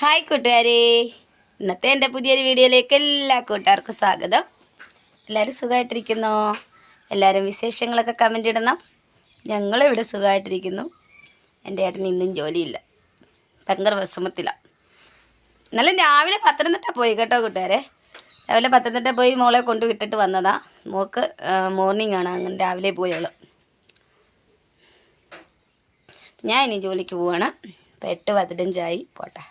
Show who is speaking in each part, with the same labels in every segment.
Speaker 1: Hi കൂട്ടുകാരെ. ഇന്നത്തെ എന്റെ പുതിയൊരു വീഡിയോയിലേക്ക് എല്ലാ കൂട്ടുകാർക്കും സ്വാഗതം. എല്ലാവരും സുഖമായിട്ടിരിക്കുന്നോ? എല്ലാവരും വിശേഷങ്ങളൊക്കെ കമന്റ് ഇടണം. ഞങ്ങളിവിടെ സുഖമായിട്ടിരിക്കുന്നു. എന്റെ ഏട്ടന് ഇന്നും ജോലിയില്ല. ഭയങ്കര വിഷമത്തിലാണ് നല്ല രാവിലെ പത്തനംതിട്ട പോയി കേട്ടോ കൂട്ടുകാരെ. രാവിലെ പത്തനംതിട്ട പോയി മോളെ കൊണ്ട് വിട്ടിട്ട് വന്നതാ. മോക്ക് മോർണിംഗ് ആണ്. അങ്ങനെ രാവിലെ പോയോളൂ ഞാൻ ഇനി ജോലിക്ക് പോവാണ്. ഇപ്പം എട്ട് പതിനഞ്ചായി. പോട്ടെ.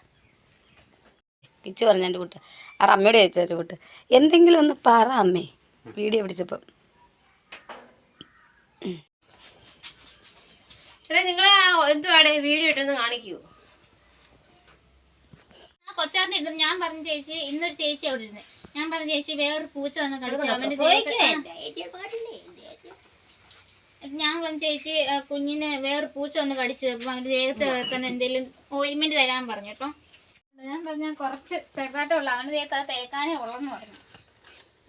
Speaker 1: കിച്ചു പറഞ്ഞു എന്റെ കൂട്ട്. ആ അമ്മയോട് ചോദിച്ചു എന്റെ കൂട്ട്. എന്തെങ്കിലും ഒന്ന് പറ അമ്മേ. വീഡിയോ പിടിച്ചപ്പം.
Speaker 2: നിങ്ങൾ എന്തുവാടെ വീഡിയോ ഇട്ടൊന്ന് കാണിക്കൂ.
Speaker 3: ആ കൊച്ചാറിന്റെ ഇരുന്ന് ഞാൻ പറഞ്ഞ ചേച്ചി ഇന്നൊരു ചേച്ചി അവിടെ ഇരുന്ന്. ഞാൻ പറഞ്ഞ ചേച്ചി വേറൊരു പൂച്ച വന്ന് കടിച്ചു അവന്റെ. ഞാൻ പറഞ്ഞ ചേച്ചി കുഞ്ഞിന് വേറൊരു പൂച്ച വന്ന് കടിച്ചു അപ്പൊ അവന്റെ ദേഹത്ത് തന്നെ എന്തെങ്കിലും ഓയിൽമെന്റ് തരാൻ പറഞ്ഞു കേട്ടോ. ഞാൻ പറഞ്ഞ കുറച്ച് തേക്കാനേ പറഞ്ഞു.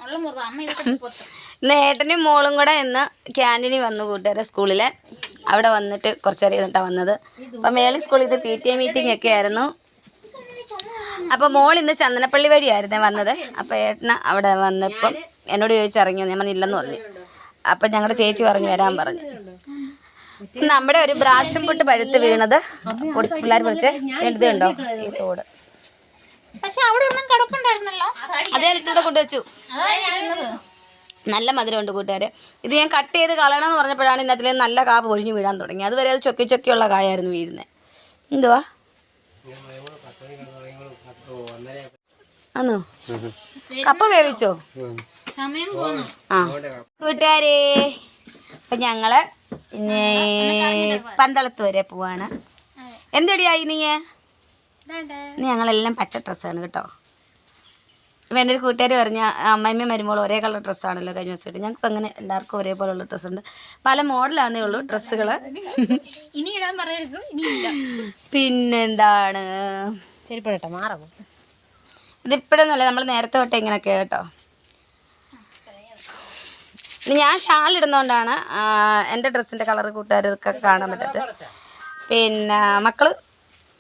Speaker 3: ഉള്ള അമ്മ
Speaker 1: ഏട്ടനും മോളും കൂടെ ഇന്ന് ക്യാന്റീനിൽ വന്നു കൂട്ടുകാരെ സ്കൂളിലെ. അവിടെ വന്നിട്ട് കുറച്ചേരം വന്നത്. അപ്പം മേളി സ്കൂളിൽ ഇത് പി ടി എ മീറ്റിംഗ് ഒക്കെ ആയിരുന്നു. അപ്പോൾ മോൾ ഇന്ന് ചന്ദനപ്പള്ളി വഴിയായിരുന്നേ വന്നത്. അപ്പോൾ ഏട്ടന് അവിടെ വന്നപ്പം എന്നോട് ചോദിച്ചിറങ്ങിയോ ഞാൻ പറഞ്ഞില്ലെന്ന് പറഞ്ഞു. അപ്പം ഞങ്ങളുടെ ചേച്ചി പറഞ്ഞു വരാൻ പറഞ്ഞു. നമ്മുടെ ഒരു ബ്രാഷം പൊട്ട് പഴുത്ത് വീണത്. പിള്ളേർ പൊളിച്ച്. എഴുതുണ്ടോ ഈ തോട്.
Speaker 3: പക്ഷെ അവിടെ ഒന്നും കിടപ്പുണ്ടായിരുന്നല്ലോ.
Speaker 1: അതേ അടുത്തൂടെ കൊണ്ടുവച്ചു നല്ല മധുരമുണ്ട് കൂട്ടുകാര്. ഇത് ഞാൻ കട്ട് ചെയ്ത് കളയണം എന്ന് പറഞ്ഞപ്പോഴാണ് ഇതിനകത്തിൽ നല്ല കാപ്പ് പൊഴിഞ്ഞ് വീഴാൻ തുടങ്ങി. അതുവരെ അത് ചൊക്കി ചൊക്കിയുള്ള കായായിരുന്നു വീഴുന്നത് എന്തുവാ? ആന്നോ? കപ്പ വേവിച്ചോ?
Speaker 3: സമയം പോന്നു.
Speaker 1: ആ. കൂട്ടുകാരെ അപ്പൊ ഞങ്ങൾ പിന്നെ പന്തളത്ത് വരെ പോവാണ്.
Speaker 3: എന്തെടിയായി
Speaker 1: എന്തടിയായി നീ
Speaker 3: ഇതാണ്ട്.
Speaker 1: ഇന്ന് ഞങ്ങളെല്ലാം പച്ച ഡ്രസ്സാണ് കേട്ടോ. ഇപ്പം എന്റെ ഒരു കൂട്ടുകാർ പറഞ്ഞ അമ്മയമ്മ മരുമോൾ ഒരേ കളർ ഡ്രസ്സാണല്ലോ കഴിഞ്ഞ ദിവസം ഇട്ട് ഞങ്ങൾക്ക് അങ്ങനെ എല്ലാവർക്കും ഒരേപോലുള്ള ഡ്രസ്സുണ്ട്. പല മോഡലാന്നേ ഉള്ളൂ ഡ്രസ്സുകൾ പിന്നെന്താണ്?
Speaker 2: ശരിപ്പെടട്ടെ മാറാം
Speaker 1: ഇതിപ്പോഴൊന്നുമല്ല നമ്മൾ നേരത്തെ തൊട്ട് ഇങ്ങനെയൊക്കെ കേട്ടോ. ഇനി ഞാൻ ഷാൾ ഇടുന്നതുകൊണ്ടാണ് എന്റെ ഡ്രസ്സിന്റെ കളർ കൂട്ടുകാർക്കൊക്കെ കാണാൻ പറ്റത്തത് പിന്നെ മക്കൾ?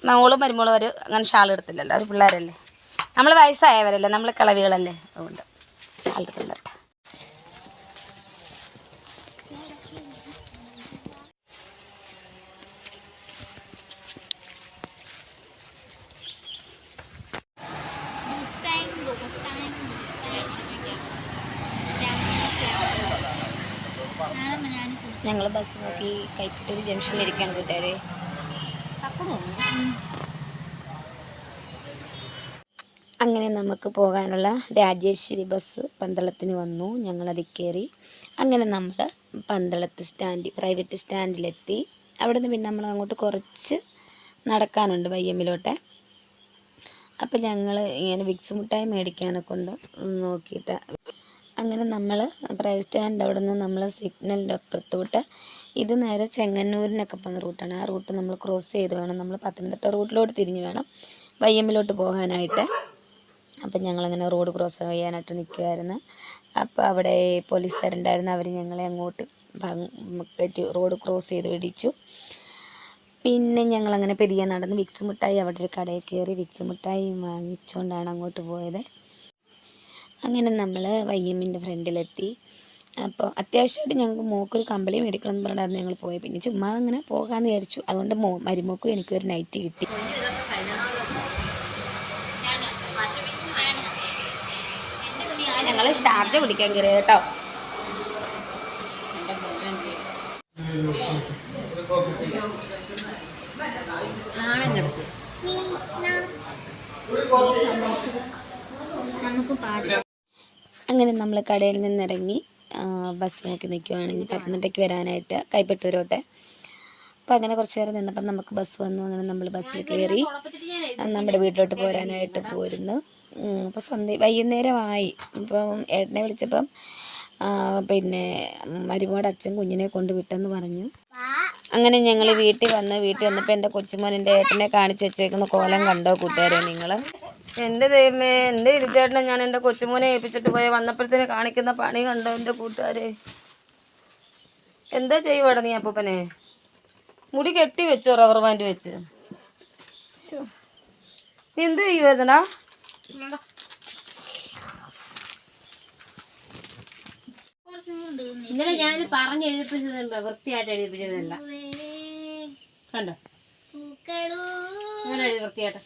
Speaker 1: മോളും മരുമോളും അവർ അങ്ങനെ ഷാൾ എടുത്തില്ലല്ലോ അവർ പിള്ളേരല്ലേ? നമ്മൾ വയസ്സായവരല്ലേ നമ്മൾ കളവികളല്ലേ? അതുകൊണ്ട് ഷാൾ എടുത്തില്ല ഞങ്ങൾ ബസ് നോക്കി കൈപ്പറ്റൂർ ജംഗ്ഷനിലിരിക്കുകയാണ് കൂട്ടുകാരെ. അങ്ങനെ നമുക്ക് പോകാനുള്ള രാജേശ്വരി ബസ് പന്തളത്തിന് വന്നു. ഞങ്ങളത് കയറി. അങ്ങനെ നമ്മൾ പന്തളത്ത് സ്റ്റാൻഡ് പ്രൈവറ്റ് സ്റ്റാൻഡിലെത്തി അവിടെ നിന്ന് പിന്നെ നമ്മൾ അങ്ങോട്ട് കുറച്ച് നടക്കാനുണ്ട് വയ്യമ്മിലോട്ടെ അപ്പം ഞങ്ങൾ ഇങ്ങനെ വിക്സ് മുട്ടായി മേടിക്കാനൊക്കെ ഉണ്ട് നോക്കിയിട്ട്. അങ്ങനെ നമ്മൾ പ്രൈവറ്റ് സ്റ്റാൻഡ് അവിടെ നിന്ന് നമ്മൾ സിഗ്നലിന്റെ അപ്പുറത്തോട്ട് ഇത് നേരെ ചെങ്ങന്നൂരിനൊക്കെ പോകുന്ന റൂട്ടാണ് ആ റൂട്ട് നമ്മൾ ക്രോസ് ചെയ്ത് വേണം. നമ്മൾ പത്തനംതിട്ട റൂട്ടിലോട്ട് തിരിഞ്ഞ് വേണം. വയ്യമ്മിലോട്ട് പോകാനായിട്ട്. അപ്പം ഞങ്ങളിങ്ങനെ റോഡ് ക്രോസ് ചെയ്യാനായിട്ട് നിൽക്കുമായിരുന്നു അപ്പോൾ അവിടെ പോലീസുകാരുണ്ടായിരുന്നു. അവർ ഞങ്ങളെ അങ്ങോട്ട് കയറ്റി റോഡ് ക്രോസ് ചെയ്ത് പിടിച്ചു പിന്നെ ഞങ്ങളങ്ങനെ പെരിയ നടന്ന് വിക്സ് മിഠായി അവിടെ ഒരു കടയിൽ കയറി വിക്സ് മിഠായി വാങ്ങിച്ചുകൊണ്ടാണ് അങ്ങോട്ട് പോയത്. അങ്ങനെ നമ്മൾ വയ്യമ്മിന്റെ ഫ്രണ്ടിലെത്തി. അപ്പോൾ അത്യാവശ്യമായിട്ട് ഞങ്ങൾക്ക് മോക്കൊരു കമ്പളി മേടിക്കണം എന്ന് പറഞ്ഞായിരുന്നു ഞങ്ങൾ പോയത് പിന്നെ ചുമ്മാ അങ്ങനെ പോകാമെന്ന് വിചാരിച്ചു. അതുകൊണ്ട് മോ മരുമോക്കും എനിക്കൊരു നൈറ്റ് കിട്ടി. ഞങ്ങൾ ഷാർജ പിടിക്കാൻ കയറി കേട്ടോ. അങ്ങനെ നമ്മൾ കടയിൽ നിന്നിറങ്ങി. ആ, ബസ് നോക്കി നിൽക്കുവാണെങ്കിൽ പത്തനംതിട്ടയ്ക്ക് വരാനായിട്ട് കൈപ്പറ്റൂരോട്ടെ അപ്പോൾ അങ്ങനെ കുറച്ച് നേരം നിന്നപ്പം നമുക്ക് ബസ് വന്നു. അങ്ങനെ നമ്മൾ ബസ്സിൽ കയറി നമ്മുടെ വീട്ടിലോട്ട് പോരാനായിട്ട് പോരുന്നു. അപ്പോൾ സന്ധ്യ വൈകുന്നേരമായി. ഇപ്പം ഏട്ടനെ വിളിച്ചപ്പം പിന്നെ മരുമോടെ അച്ഛൻ കുഞ്ഞിനെ കൊണ്ട് വിട്ടെന്ന് പറഞ്ഞു. അങ്ങനെ ഞങ്ങൾ വീട്ടിൽ വന്ന് വീട്ടിൽ വന്നപ്പോൾ എന്റെ കൊച്ചുമോൻ എന്റെ ഏട്ടനെ കാണിച്ചു വെച്ചേക്കുന്ന കോലം കണ്ടോ കൂട്ടുകാരെ നിങ്ങൾ? എന്റെ ദൈവമേ എന്റെ ഇരുചേട്ടനെ ഞാൻ എന്റെ കൊച്ചുമോനെ ഏൽപ്പിച്ചിട്ട് പോയി. വന്നപ്പോഴത്തേന് കാണിക്കുന്ന പണി കണ്ടോ എന്റെ കൂട്ടുകാരെ? എന്താ ചെയ്യുവാടാ നീ അപ്പൂപ്പനെ? മുടി കെട്ടി വെച്ചോ റബ്ബർ ബാൻഡ് വെച്ച്. നീ എന്ത് ചെയ്യുവായിരുന്നടാ?
Speaker 2: ഇന്നലെ ഞാൻ പറഞ്ഞ് എഴുതിപ്പിച്ചതല്ല വൃത്തിയായിട്ട് എഴുതിപ്പിച്ചതല്ല. കണ്ടോ? വൃത്തിയായിട്ട്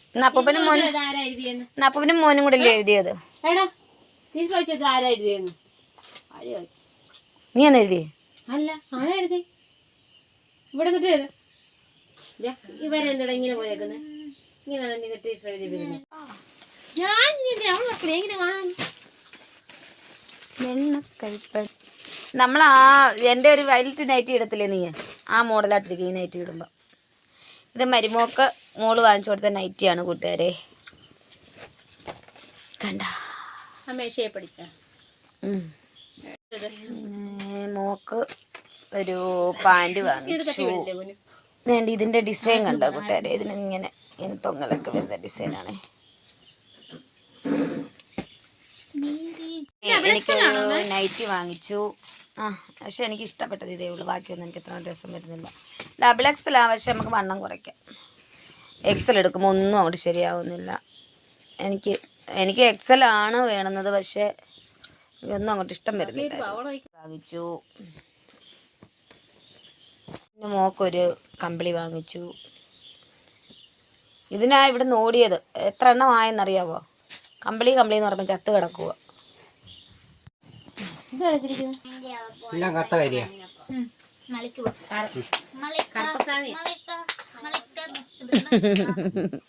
Speaker 1: മോനും മോനും കൂടെ അല്ലേ എഴുതിയത്?
Speaker 2: നീ
Speaker 1: എന്ന് എഴുതി
Speaker 2: അല്ല ആരാ എഴുതി? ഇവിടെ നിന്നിട്ട് എഴുത. ഇവരെന്തോടെ ഇങ്ങനെ പോയേക്കുന്നത് ഇങ്ങനെ തന്നെ ടീച്ചർ എഴുതിപ്പിക്കുന്നത് ഞാൻ എങ്ങനെ കാണാൻ.
Speaker 1: നമ്മൾ ആ എന്റെ ഒരു വൈലറ്റ് നൈറ്റി ഇടത്തില്ലേ നീ? ആ മോഡലായിട്ടിരിക്കും ഈ നൈറ്റി ഇടുമ്പോൾ ഇത് മരുമോക്ക് മോൾ വാങ്ങിച്ചു കൊടുത്ത നൈറ്റിയാണ് കൂട്ടുകാരെ. കണ്ട.
Speaker 2: അമ്മേഷയെ പഠിച്ച.
Speaker 1: മോക്ക് ഒരു പാന്റ് വാങ്ങിച്ചു. വേണ്ട ഇതിന്റെ ഡിസൈൻ കണ്ടോ കൂട്ടുകാരെ? ഇതിന് ഇങ്ങനെ ഇങ്ങനെ തൊങ്ങലൊക്കെ വരുന്ന ഡിസൈനാണ് എനിക്കൊരു നൈറ്റി വാങ്ങിച്ചു. ആ പക്ഷെ എനിക്ക് ഇഷ്ടപ്പെട്ടത് ഇതേ ഉള്ളൂ. ബാക്കിയൊന്നും എനിക്ക് ഇത്ര രസം വരുന്നില്ല. ഡബിൾ എക്സൽ ആ പക്ഷെ നമുക്ക് വണ്ണം കുറയ്ക്കാം. എക്സൽ എടുക്കുമ്പോൾ ഒന്നും അങ്ങോട്ട് ശരിയാവുന്നില്ല. എനിക്ക് എനിക്ക് എക്സൽ ആണ് വേണമെന്നത് പക്ഷേ ഒന്നും അങ്ങോട്ട് ഇഷ്ടം വരുന്നില്ല. വാങ്ങിച്ചു. പിന്നെ മോക്കൊരു കമ്പിളി വാങ്ങിച്ചു. ഇതിനാ ഇവിടെ നിന്ന് ഓടിയത്. എത്ര എണ്ണം ആയെന്നറിയാവോ? കമ്പിളി കമ്പിളി എന്ന് പറയുമ്പോൾ ചത്ത് കിടക്കുക
Speaker 2: ഇത് കളിച്ചിരിക്കുന്നത്
Speaker 4: എല്ലാം കട്ട കരിയാ.
Speaker 3: മലക്ക്
Speaker 2: കറുപ്പസ്വാമി
Speaker 3: മലക്ക, മലക്ക നഷ്ടപ്പെടുന്ന